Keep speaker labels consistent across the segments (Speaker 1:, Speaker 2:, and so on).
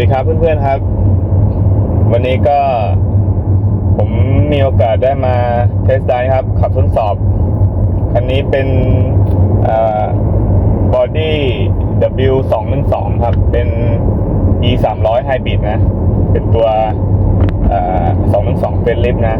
Speaker 1: ดีครับเพื่อนๆครับ วันนี้ก็ผมมีโอกาสได้มาเทสไดครับ ขับทดสอบ คันนี้เป็นบอดี้ W 2 1 2 ครับ เป็น E 3 0 0 Hybrid นะ เป็นตัว2 1 2เป็นลิฟนะ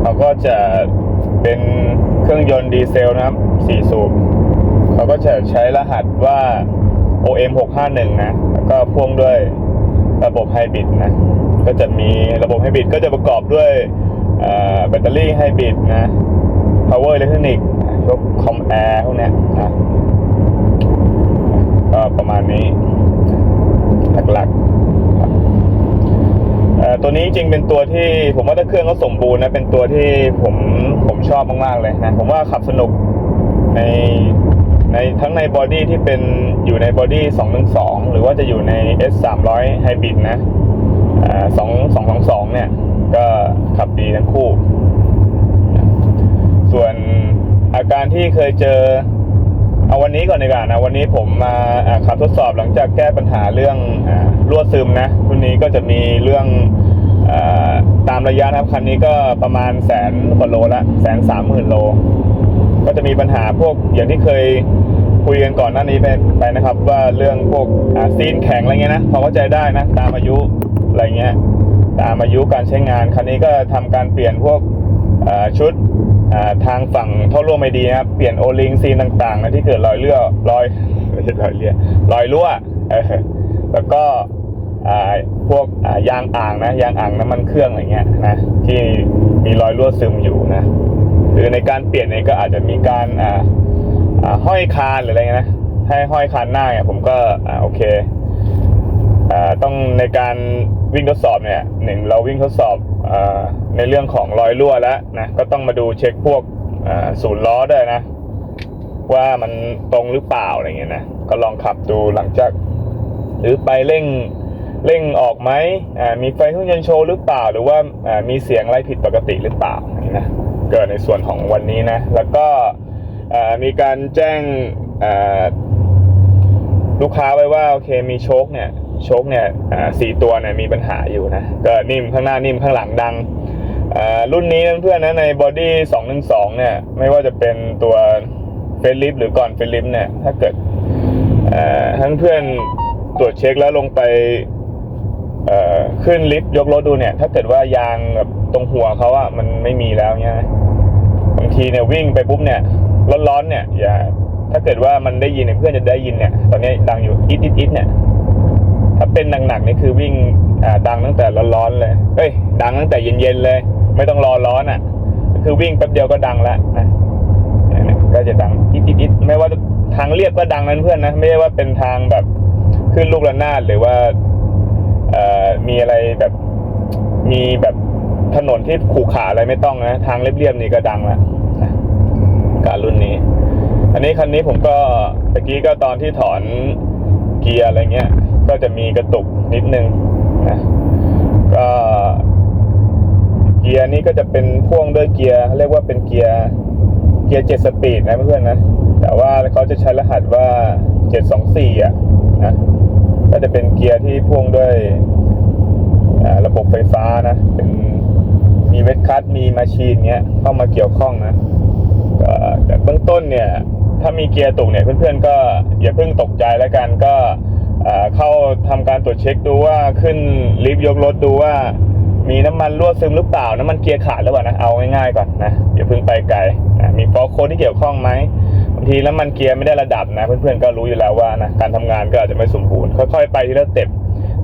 Speaker 1: เขาก็จะเป็นเครื่องยนต์ดีเซลนะครับ 4 สูบเขาก็จะใช้รหัสว่า OM 651 นะ แล้วก็พ่วงด้วยระบบไฮบริดนะ ก็จะมีระบบไฮบริดก็จะประกอบด้วยแบตเตอรี่ไฮบริดนะ power electronic พวกคอมแอร์พวกนี้นะก็ประมาณนี้หลักๆตัวนี้จริงเป็นตัวที่ผมว่าถ้าเครื่องเขาสมบูรณ์นะ เป็นตัวที่ผมผมชอบมากๆเลยนะ ผมว่าขับสนุกใน ในทั้งในบอดี้ที่เป็นอยู่ในบอดี้212 หรือว่าจะอยู่ใน S 300 Hybrid นะอ่า2 222เนี่ย ก็ขับดีทั้งคู่ ส่วนอาการที่เคยเจอ เอาวันนี้ก่อนดีกว่านะ วันนี้ผมมาขับทดสอบหลังจากแก้ปัญหาเรื่องรั่วซึมนะรุ่นนี้ก็จะมีเรื่องอตามระยะนะครับ คันนี้ก็ประมาณแสนกว่าโลละแสนสามหมื่นโล ก็จะมีปัญหาพวกอย่างที่เคยคุยกันก่อนหน้านี้ไปไปนะครับ ว่าเรื่องพวกซีนแข็งอะไรเงี้ยนะพอเข้าใจได้นะตามอายุอะไรเงี้ยตามอายุการใช้งานคันนี้ก็ทำการเปลี่ยนพวกชุดทางฝั่งท่อรั่วไม่ดีนะครับเปลี่ยนโอลิงซีนต่างๆนะที่เกิดรอยเลื่อรอยไม่ใช่รอยเลื่อรอยรั่วแล้วก็พวกยางอ่างนะยางอ่างน้ำมันเครื่องอะไรเงี้ยนะที่มีรอยรั่วซึมอยู่นะ รือในการเปลี่ยนเนี่ยก็อาจจะมีการอ่าอ่าห้อยคานหรืออะไรเงี้ยนะให้ห้อยคานหน้าเนี่ยผมก็อ่าโอเคอ่าต้องในการวิ่งทดสอบเนี่ยหนึ่งเราวิ่งทดสอบอาในเรื่องของรอยรั่วแล้วนะก็ต้องมาดูเช็คพวกอ่าศูนย์ล้อด้วยนะ ว่ามันตรงหรือเปล่าอะไรเงี้ยนะก็ลองขับดูหลังจากหรือไปเร่งเร่งออกไหมมีไฟเครื่องยนต์โชว์หรือเปล่า หรือว่ามีเสียงอะไรผิดปกติหรือเปล่านะเกิดในส่วนของวันนี้นะ แล้วก็มีการแจ้งลูกค้าไว้ว่าโอเคมีโชคเนี่ยโชคเนี่ยสี่ตัวเนี่ยมีปัญหาอยู่นะก็นิ่มข้างหน้านิ่มข้างหลังดังรุ่นนี้เพื่อนๆนะในบอดี้212เนี่ยไม่ว่าจะเป็นตัวเฟรลิฟหรือก่อนเฟรลิฟเนี่ยถ้าเกิดเอ่อท่านเพื่อนตรวจเช็คแล้วลงไป เอ่อขึ้นลิฟต์ยกรถดูเนี่ย ถ้าเกิดว่ายางแบบตรงหัวเขาอะมันไม่มีแล้วเนี่ยบางทีเนี่ยวิ่งไปปุ๊บเนี่ยร้อนๆเนี่ย อย่า ถ้าเกิดว่ามันได้ยินเนี่ยเพื่อนจะได้ยินเนี่ย ตอนนี้ดังอยู่อิดอิดอิดเนี่ย ถ้าเป็นหนักๆนี่คือวิ่งอ่าดังตั้งแต่ร้อนๆเลยเฮ้ยดังตั้งแต่เย็นๆเลย ไม่ต้องรอร้อนอะ คือวิ่งแป๊บเดียวก็ดังแล้วนะก็จะดังอิดอิดอิดไม่ว่าทางเรียบก็ดังนั้นเพื่อนนะไม่ใช่ว่าเป็นทางแบบขึ้นลูกระนาดหรือว่า อ่อมีอะไรแบบ มีแบบถนนที่ขรุขระอะไรไม่ต้องนะ ทางเรียบๆนี่ก็ดังละการรุ่นนี้ อันนี้คันนี้ผมก็ตะกี้ก็ตอนที่ถอนเกียร์อะไรเงี้ย ก็จะมีกระตุกนิดนึงนะก็เกียร์นี้ก็จะเป็นพ่วงด้วยเกียร์เรียกว่าเป็นเกียร์เกียร์เจ็ดสปีดนะเพื่อนๆนะ แต่ว่าเขาจะใช้รหัสว่าเจ็ดสองสี่อะนะก็จะเป็นเกียร์ที่พ่วงด้วย ระบบไฟฟ้านะเป็นมีเวทคัตมีมาชีนเงี้ยเข้ามาเกี่ยวข้องนะแต่เบื้องต้นเนี่ย ถ้ามีเกียร์ตกเนี่ยเพื่อนๆก็อย่าเพิ่งตกใจแล้วกันก็เข้าทำการตรวจเช็คดูว่าขึ้นลิฟต์ยกรถดูว่า มีน้ำมันรั่วซึมหรือเปล่า น้ำมันเกียร์ขาดหรือเปล่านะเอาง่ายๆก่อนนะอย่าเพิ่งไปไกลนะมีฟอลโค้ดที่เกี่ยวข้องไหมบางทีน้ำมันเกียร์ไม่ได้ระดับนะ เพื่อนๆก็รู้อยู่แล้วว่านะการทำงานก็อาจจะไม่สมบูรณ์ค่อยๆไปทีละสเต็ป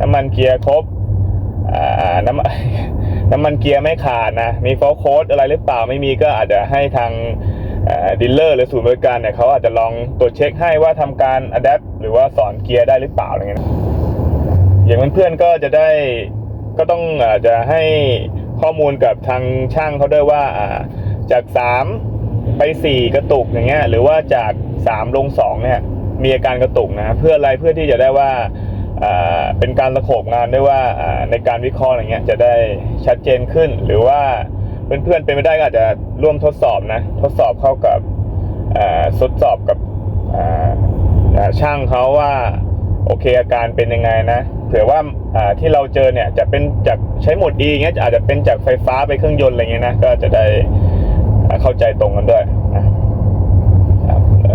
Speaker 1: น้ำมันเกียร์ครบ น้ำมันน้ำมันเกียร์ไม่ขาดนะ มีฟอลโคดอะไรหรือเปล่าไม่มีก็อาจจะให้ทางดีลเลอร์หรือศูนย์บริการเนี่ยเขาอาจจะลองตรวจเช็คให้ว่าทำการอัดแอปหรือว่าสอนเกียร์ได้หรือเปล่าอะไรเงี้ยอย่างเพื่อนๆก็จะได้ก็ต้องอาจจะให้ข้อมูลกับทางช่างเขาด้วยว่าจากสามไปสี่กระตุกอย่างเงี้ยหรือว่าจากสามลงสองเนี่ยมีอาการกระตุกนะเพื่ออะไรเพื่อที่จะได้ว่า เป็นการตะโขบงานได้ว่าอ่าในการวิเคราะห์อะไรเงี้ยจะได้ชัดเจนขึ้น หรือว่าเพื่อนๆเป็นไม่ได้ก็อาจจะร่วมทดสอบนะทดสอบเข้ากับทดสอบกับช่างเขาว่าโอเคอาการเป็นยังไงนะเผื่อว่าที่เราเจอเนี่ยจะเป็นจากใช้หมด E อย่างเงี้ยอาจจะเป็นจากไฟฟ้าไปเครื่องยนต์อะไรเงี้ยนะก็จะได้เข้าใจตรงกันด้วยนะ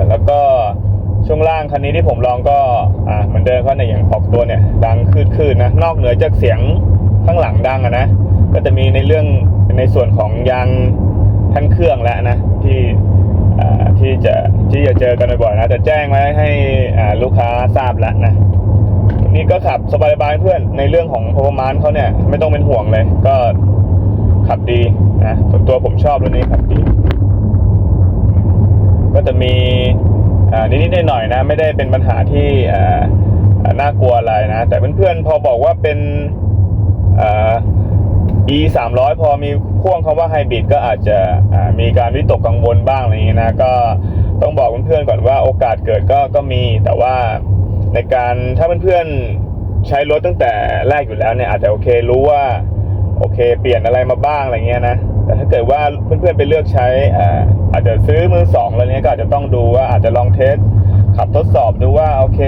Speaker 1: แล้วก็ ช่วงล่างคันนี้ที่ผมลองก็อ่าเหมือนเดิมก็ในอย่างออกตัวเนี่ย ดังคืดๆนะ นอกเหนือจากเสียงข้างหลังดังอะนะ ก็จะมีในเรื่องในส่วนของยางท่านเครื่องแล้วนะที่อ่าที่จะที่จะเจอกันบ่อยๆนะจะแจ้งไว้ให้อ่าลูกค้าทราบแล้วนะนี่ก็ขับสบายๆเพื่อนในเรื่องของ performance เขาเนี่ยไม่ต้องเป็นห่วงเลย ก็ขับดีนะส่วนตัวผมชอบรุ่นนี้ขับดี ก็จะมี นิดๆหน่อยๆนะ ไม่ได้เป็นปัญหาที่น่ากลัวอะไรนะ แต่เพื่อนๆพอบอกว่าเป็นอ่า e 3 0 0พอมีพ่วงคำว่าไฮบริดก็อาจจะมีการวิตกกังวลบ้างอะไรอย่างนี้นะ ก็ต้องบอกเพื่อนๆก่อนว่าโอกาสเกิดก็ก็มี แต่ว่าในการถ้าเพื่อนๆใช้รถตั้งแต่แรกอยู่แล้วเนี่ยอาจจะโอเครู้ว่าโอเค เปลี่ยนอะไรมาบ้างอะไรเงี้ยนะ แต่ถ้าเกิดว่าเพื่อนๆไปเลือกใช้อ่าอาจจะซื้อมือสองอะไรเนี้ยก็อาจจะต้องดูว่าอาจจะลองเทสขับทดสอบดูว่าโอเค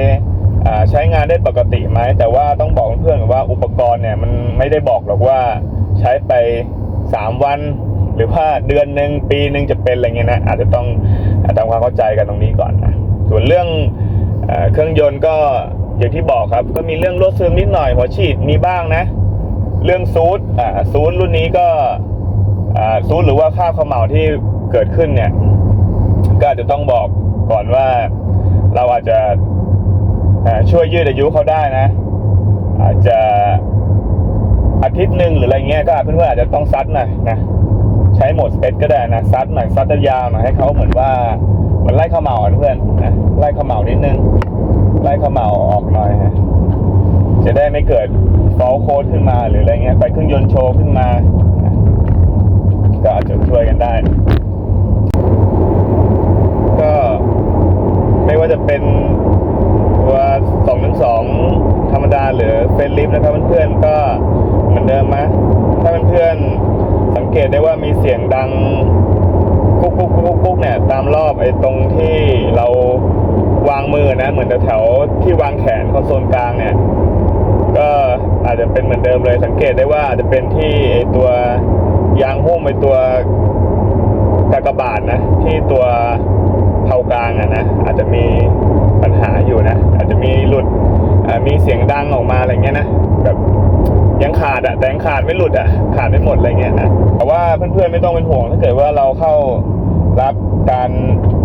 Speaker 1: อ่าใช้งานได้ปกติไหมแต่ว่าต้องบอกเพื่อนๆว่าอุปกรณ์เนี่ยมันไม่ได้บอกหรอกว่าใช้ไป 3 วัน หรือว่าเดือนหนึ่งปีหนึ่งจะเป็นอะไรเงี้ยนะอาจจะต้องทำความเข้าใจกันตรงนี้ก่อนนะส่วนเรื่องเอเครื่องยนต์ก็อย่างที่บอกครับ ก็มีเรื่องรั่วซึมนิดหน่อยหัวฉีดมีบ้างนะ เรื่องซูดอ่าซูดรุ่นนี้ก็ ซูดหรือว่าค่าบเขมเหลาที่เกิดขึ้นเนี่ย ก็อาจจะต้องบอกก่อนว่าเราอาจจะช่วยยืดอายุเขาได้นะ อาจจะอาทิตย์หนึ่งหรืออะไรเงี้ยก็เพื่อนๆอาจจะต้องซัดหน่อยนะใช้โหมดสเปซก็ได้นะซัดหน่อยซัดยาวหน่อยให้เขาเหมือนว่าเหมือนไล่ข้าเหมาอะเพื่อนนะไล่ข้าเหมานิดนึง ไล่ข้าเหมาออกหน่อยนะจะได้ไม่เกิดฟอลโค้ดขึ้นมาหรืออะไรเงี้ยไปเครื่องยนต์โชว์ขึ้นมา ก็อาจจะช่วยกันได้ ก็ไม่ว่าจะเป็นตัว2นึง2ธรรมดาหรือเฟรนลิฟนะครับเพื่อนๆก็เหมือนเดิมนะถ้าเพื่อนๆสังเกตได้ว่ามีเสียงดังกุ๊กกุ๊กกุ๊กกุ๊กเนี่ยตามรอบไอ้ตรงที่เราวางมือนะ เหมือนแถวที่วางแขนคอนโซลกลางเนี่ย ก็อาจจะเป็นเหมือนเดิมเลยสังเกตได้ว่าอาจจะเป็นที่ไอ้ตัว ยางหุ้มไอ้ตัวกากบาทนะ ที่ตัวเผากลางอะนะอาจจะมีปัญหาอยู่นะ อาจจะมีหลุดมีเสียงดังออกมาอะไรเงี้ยนะแบบยังขาดอะแต่ยังขาดไม่หลุดอะขาดไม่หมดอะไรเงี้ยนะแต่ว่าเพื่อนๆไม่ต้องเป็นห่วงถ้าเกิดว่าเราเข้ารับการ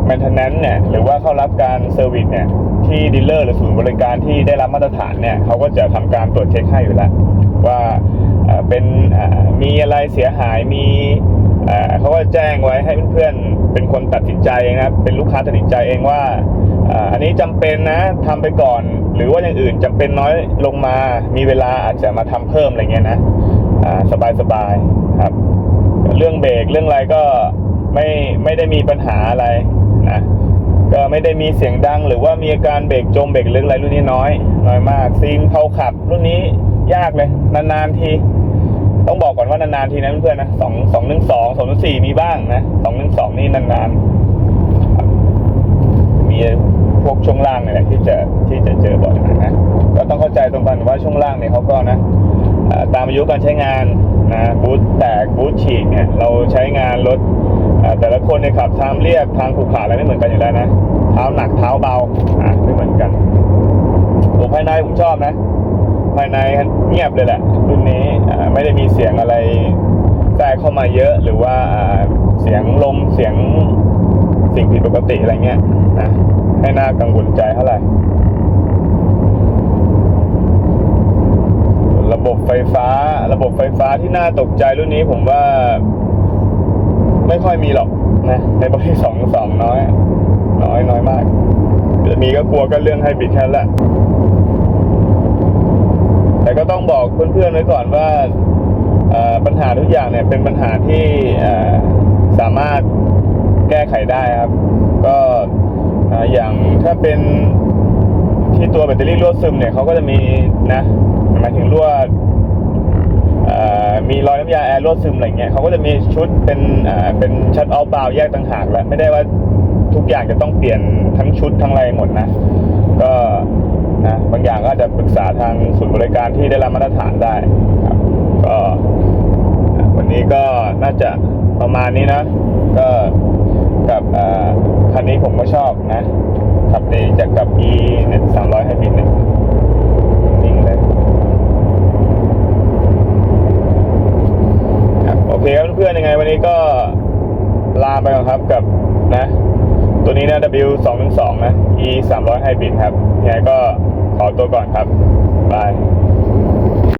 Speaker 1: maintenance เนี่ยหรือว่าเข้ารับการเซอร์วิสเนี่ยที่ดีลเลอร์หรือศูนย์บริการที่ได้รับมาตรฐานเนี่ยเขาก็จะทำการตรวจเช็คให้อยู่แล้วว่า เป็นมีอะไรเสียหายมีเขาก็แจ้งไว้ให้เพื่อนๆเป็นคนตัดสินใจนะครับ เป็นลูกค้าตัดสินใจเองว่าอันนี้จำเป็นนะทำไปก่อน หรือว่าอย่างอื่นจำเป็นน้อยลงมามีเวลาอาจจะมาทำเพิ่มอะไรเงี้ยนะสบายๆครับ เรื่องเบรกเรื่องอะไรก็ไม่ไม่ได้มีปัญหาอะไรนะก็ไม่ได้มีเสียงดัง หรือว่ามีอาการเบรกจมเบรกลึกอะไรรุ่นนี้น้อย น้อยมากซีนเผาขับรุ่นนี้ ยากเลย นานๆที ต้องบอกก่อนว่านานๆทีนะเพื่อนๆนะสองสองหนึ่งสองสองหนึ่งสี่มีบ้างนะสองหนึ่งสองนี่นานๆ มีพวกช่วงล่างเนี่ยแหละที่จะที่จะเจอบ่อยนะก็ต้องเข้าใจตรงกันว่าช่วงล่างเนี่ยเขาก็นะตามอายุการใช้งานนะบูทแตกบูทฉีกเนี่ยเราใช้งานรถแต่ละคนเนี่ยขับทางเรียบทางขรุขระอะไรไม่เหมือนกันอยู่แล้วนะเท้าหนักเท้าเบาอะไม่เหมือนกันตัวภายในผมชอบนะ ภายในเงียบเลยแหละรุ่นนี้ไม่ได้มีเสียงอะไรแทรกเข้ามาเยอะหรือว่าเสียงลมเสียงสิ่งผิดปกติอะไรเงี้ยนะให้น่ากังวลใจเท่าไหร่ ระบบไฟฟ้า ระบบไฟฟ้าที่น่าตกใจรุ่นนี้ผมว่า ไม่ค่อยมีหรอกนะในประเภทสองสองน้อย น้อยน้อยมากจะมีก็กลัวก็เรื่องให้บิดแค่แหละ แต่ก็ต้องบอกเพื่อนๆไว้ก่อนว่าปัญหาทุกอย่างเนี่ยเป็นปัญหาที่สามารถแก้ไขได้ครับ ก็ออย่างถ้าเป็นที่ตัวแบตเตอรี่รั่วซึมเนี่ยเขาก็จะมีนะหมายถึงรั่วมีรอยน้ำยาแอร์รั่วซึมอะไรเงี้ยเขาก็จะมีชุดเป็นเอ่อเป็นชัดออฟบาวแยกต่างหากแล้วไม่ได้ว่าทุกอย่างจะต้องเปลี่ยนทั้งชุดทั้งอะไรหมดนะ ก็นะบางอย่างก็อาจจะปรึกษาทางศูนย์บริการที่ได้รับมาตรฐานได้ครับก็วันนี้ก็น่าจะประมาณนี้นะ ก็กับคันนี้ผมก็ชอบนะขับดีจากกับ e 1 W 2 1 2นะ E 3 0 0 Hybrid ครับยังไงก็ขอตัวก่อนครับบาย